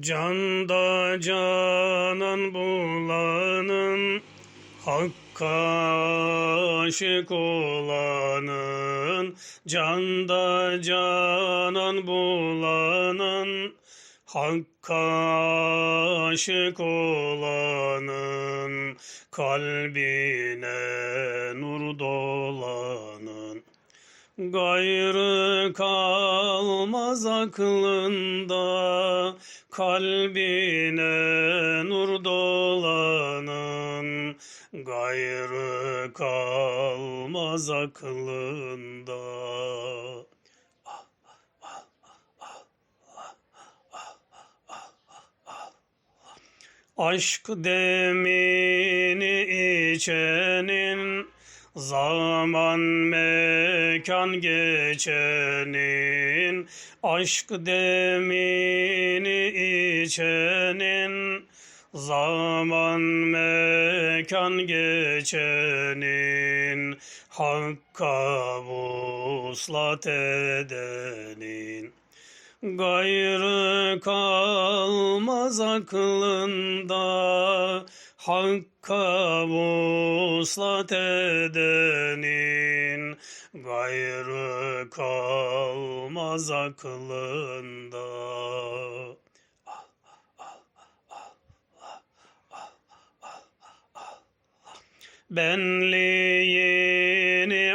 Canda canan bulanın Hakka aşık olanın. Canda canan bulanın Hakka aşık olanın. Kalbine nur dolanın Gayrı kalmaz aklında kalbine nur dolanın gayrı kalmaz aklında. Aşk demini içenin Zaman mekan geçenin Aşk demini içenin. Zaman mekan geçenin Hakka vuslat edenin. Gayrı kalmaz aklında Hakka vuslat edenin Gayrı kalmaz aklında. Benliğini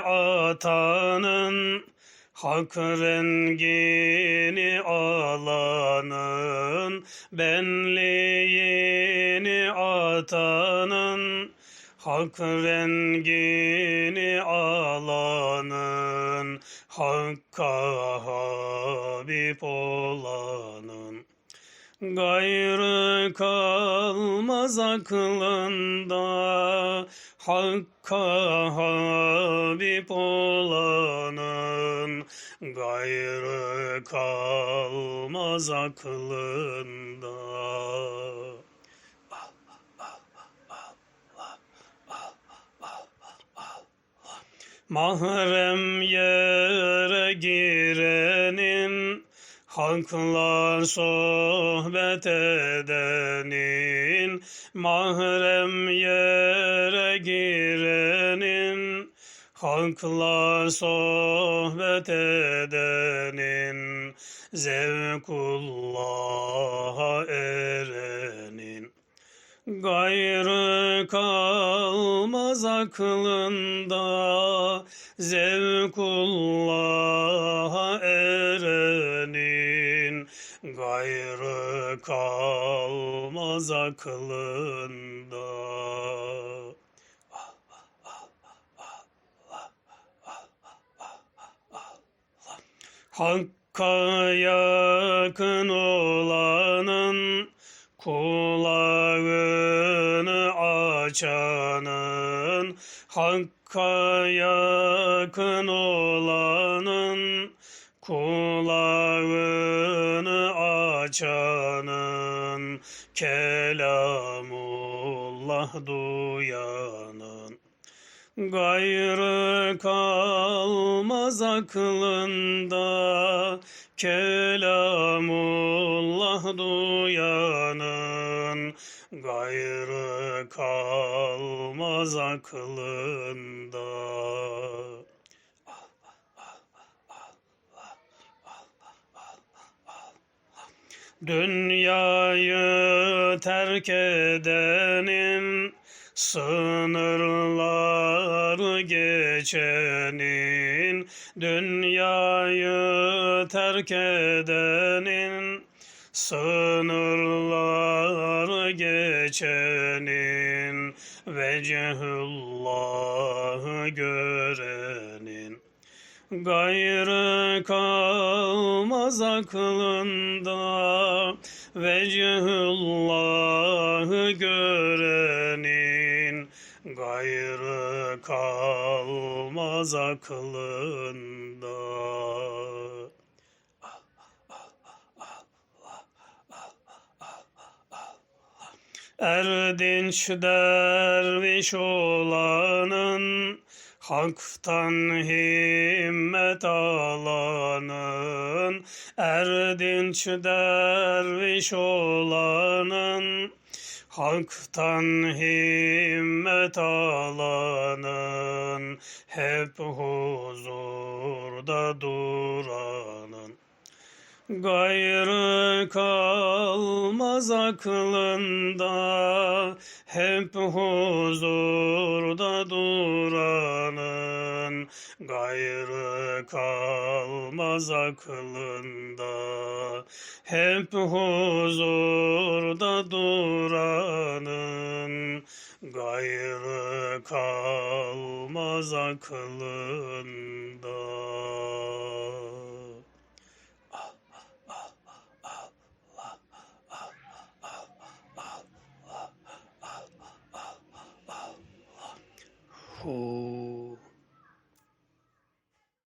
atanın Hak rengini alanın benliğini atanın Hak rengini alanın Hakka Habib olanın. Gayrı kalmaz aklında Hakka Habib olanın. Gayrı kalmaz aklında Mahrem yere girenin Haklar sohbet edenin. Mahrem yere girenin Haklar sohbet edenin. Zevkullah'a erenin. Gayrı kalmaz aklında. Zevkullah'a erenin Gayrı kalmaz aklında. Hakka yakın olanın kulağını açanın Hakka yakın olanın kulağını açanın kelamullah duyanın Gayrı kalmaz aklında kelamullah duyanın. Gayrı kalmaz aklında. Dünyayı terk edenin Sınırlar geçenin Dünyayı terk edenin Sınırlar geçenin Vecehullah'ı görenin Gayrı kalmaz aklında. Vecehullah'ı görenin. Gayrı kalmaz aklında. Erdinç derviş olanın Hak'tan himmet alanın, erdinç derviş olanın, Hak'tan himmet alanın, hep huzurda duranın. Gayrı kalmaz aklında, hep huzurda duranın. Gayrı kalmaz aklında, hep huzurda duranın. Gayrı kalmaz aklında. who